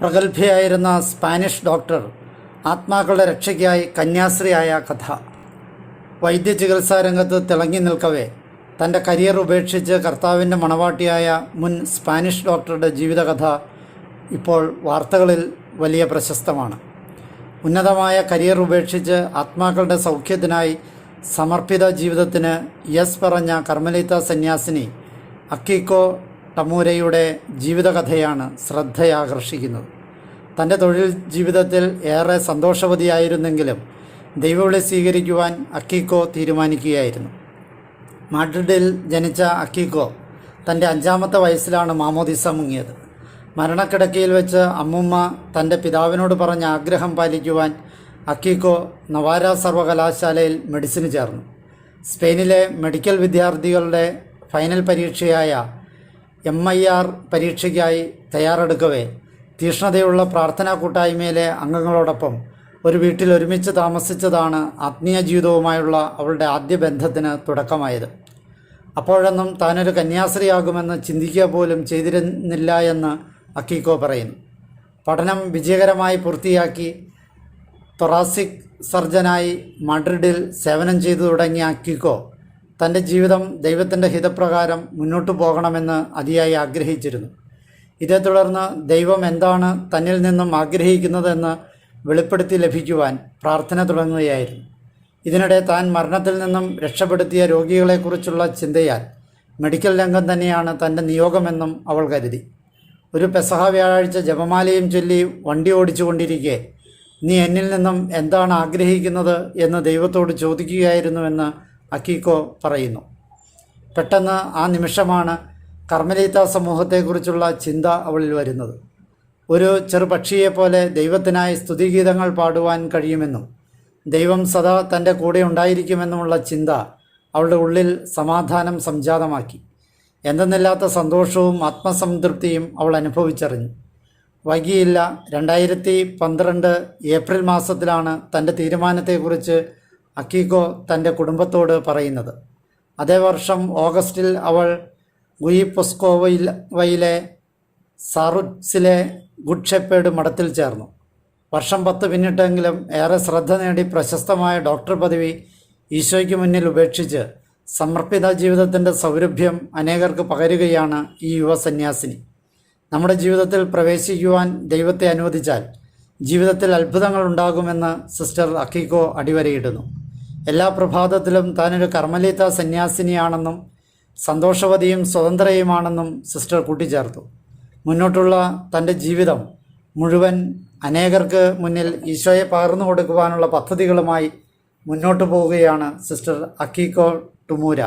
പ്രഗത്ഭയായിരുന്ന Spanish doctor ആത്മാക്കളുടെ രക്ഷയ്ക്കായി കന്യാശ്രീയായ കഥ. വൈദ്യചികിത്സാ രംഗത്ത് തിളങ്ങി നിൽക്കവേ തന്റെ കരിയർ ഉപേക്ഷിച്ച് കർത്താവിന്റെ മണവാട്ടിയായ മുൻ സ്പാനിഷ് ഡോക്ടറുടെ ജീവിതകഥ ഇപ്പോൾ വാർത്തകളിൽ വലിയ പ്രശസ്തമാണ്. ഉന്നതമായ കരിയർ ഉപേക്ഷിച്ച് ആത്മാക്കളുടെ സൗഖ്യത്തിനായി സമർപ്പിത ജീവിതത്തിന് യെസ് പറഞ്ഞ കർമ്മലീത്ത സന്യാസിനി അക്കിക്കോ ടമൂരയുടെ ജീവിതകഥയാണ് ശ്രദ്ധയാകർഷിക്കുന്നത്. തന്റെ തൊഴിൽ ജീവിതത്തിൽ ഏറെ സന്തോഷവതിയായിരുന്നെങ്കിലും ദൈവവിളി സ്വീകരിക്കുവാൻ അക്കിക്കോ തീരുമാനിക്കുകയായിരുന്നു. മാഡ്രിഡിൽ ജനിച്ച അക്കിക്കോ തന്റെ അഞ്ചാമത്തെ വയസ്സിലാണ് മാമോദിസ മുങ്ങിയത്. മരണക്കിടക്കയിൽ വെച്ച് അമ്മുമ്മ തന്റെ പിതാവിനോട് പറഞ്ഞ ആഗ്രഹം പാലിക്കുവാൻ അക്കിക്കോ നവാര സർവകലാശാലയിൽ മെഡിസിന് ചേർന്നു. സ്പെയിനിലെ മെഡിക്കൽ വിദ്യാർത്ഥികളുടെ ഫൈനൽ പരീക്ഷയായ എം ഐ ആർ പരീക്ഷയ്ക്കായി തയ്യാറെടുക്കവേ. തീഷ്ണതയുള്ള പ്രാർത്ഥനാ കൂട്ടായ്മയിലെ അംഗങ്ങളോടൊപ്പം ഒരു വീട്ടിൽ ഒരുമിച്ച് താമസിച്ചതാണ് ആത്മീയ ജീവിതവുമായുള്ള അവളുടെ ആദ്യ ബന്ധത്തിന് തുടക്കമായത്. അപ്പോഴൊന്നും താനൊരു കന്യാസ്ത്രീയാകുമെന്ന് ചിന്തിക്കുക പോലും ചെയ്തിരുന്നില്ല എന്ന് അക്കീക്കോ പറയുന്നു. പഠനം വിജയകരമായി പൂർത്തിയാക്കി തൊറാസിക് സർജനായി മാഡ്രിഡിൽ സേവനം ചെയ്തു തുടങ്ങിയ അക്കിക്കോ തന്റെ ജീവിതം ദൈവത്തിന്റെ ഹിതപ്രകാരം മുന്നോട്ടു പോകണമെന്ന് അതിയായി ആഗ്രഹിച്ചിരുന്നു. ഇതേ തുടർന്ന് ദൈവം എന്താണ് തന്നിൽ നിന്നും ആഗ്രഹിക്കുന്നതെന്ന് വെളിപ്പെടുത്തി ലഭിക്കുവാൻ പ്രാർത്ഥന തുടങ്ങുകയായിരുന്നു. ഇതിനിടെ താൻ മരണത്തിൽ നിന്നും രക്ഷപ്പെടുത്തിയ രോഗികളെക്കുറിച്ചുള്ള ചിന്തയാൽ മെഡിക്കൽ രംഗം തന്നെയാണ് തന്റെ നിയോഗമെന്നും അവൾ കരുതി. ഒരു പെസഹ വ്യാഴാഴ്ച ജപമാലയും ചൊല്ലി വണ്ടി ഓടിച്ചുകൊണ്ടിരിക്കെ നീ എന്നിൽ നിന്നും എന്താണ് ആഗ്രഹിക്കുന്നത്? എന്ന് ദൈവത്തോട് ചോദിക്കുകയായിരുന്നുവെന്ന് അക്കീക്കോ പറയുന്നു. പെട്ടെന്ന് ആ നിമിഷമാണ് കർമ്മലീത്ത സമൂഹത്തെക്കുറിച്ചുള്ള ചിന്ത അവളിൽ വരുന്നത്. ഒരു ചെറുപക്ഷിയെപ്പോലെ ദൈവത്തിനായി സ്തുതിഗീതങ്ങൾ പാടുവാൻ കഴിയുമെന്നും ദൈവം സദാ തന്റെ കൂടെ ഉണ്ടായിരിക്കുമെന്നുമുള്ള ചിന്ത അവളുടെ ഉള്ളിൽ സമാധാനം സംജാതമാക്കി. എന്തെന്നില്ലാത്ത സന്തോഷവും ആത്മസംതൃപ്തിയും അവൾ അനുഭവിച്ചറിഞ്ഞു. വൈകിയില്ല രണ്ടായിരത്തി പന്ത്രണ്ട് ഏപ്രിൽ മാസത്തിലാണ് തന്റെ തീരുമാനത്തെക്കുറിച്ച് അക്കീക്കോ തന്റെ കുടുംബത്തോട് പറയുന്നത്. അതേ വർഷം ഓഗസ്റ്റിൽ അവൾ ഗുയിപ്പൊസ്കോവയിൽ വയിലെ സാറുസിലെ ഗുഡ് ഷെപ്പേഡ് മഠത്തിൽ ചേർന്നു. വർഷം പത്ത് പിന്നിട്ടെങ്കിലും ഏറെ ശ്രദ്ധ നേടി പ്രശസ്തമായ ഡോക്ടർ പദവി ഈശോയ്ക്ക് മുന്നിൽ ഉപേക്ഷിച്ച് സമർപ്പിത ജീവിതത്തിന്റെ സൗരഭ്യം അനേകർക്ക് പകരുകയാണ് ഈ യുവ സന്യാസിനി. നമ്മുടെ ജീവിതത്തിൽ പ്രവേശിക്കുവാൻ ദൈവത്തെ അനുവദിച്ചാൽ ജീവിതത്തിൽ അത്ഭുതങ്ങൾ ഉണ്ടാകുമെന്ന് സിസ്റ്റർ അക്കീകോ അടിവരയിടുന്നു. എല്ലാ പ്രഭാതത്തിലും താനൊരു കർമ്മലീത സന്യാസിനിയാണെന്നും സന്തോഷവതിയും സ്വതന്ത്രയുമാണെന്നും സിസ്റ്റർ കൂട്ടിച്ചേർത്തു. മുന്നോട്ടുള്ള തന്റെ ജീവിതം മുഴുവൻ അനേകർക്ക് മുന്നിൽ ഈശോയെ പകർന്നു കൊടുക്കുവാനുള്ള പദ്ധതികളുമായി മുന്നോട്ടു പോവുകയാണ് സിസ്റ്റർ അക്കീക്കോ ടുമൂര.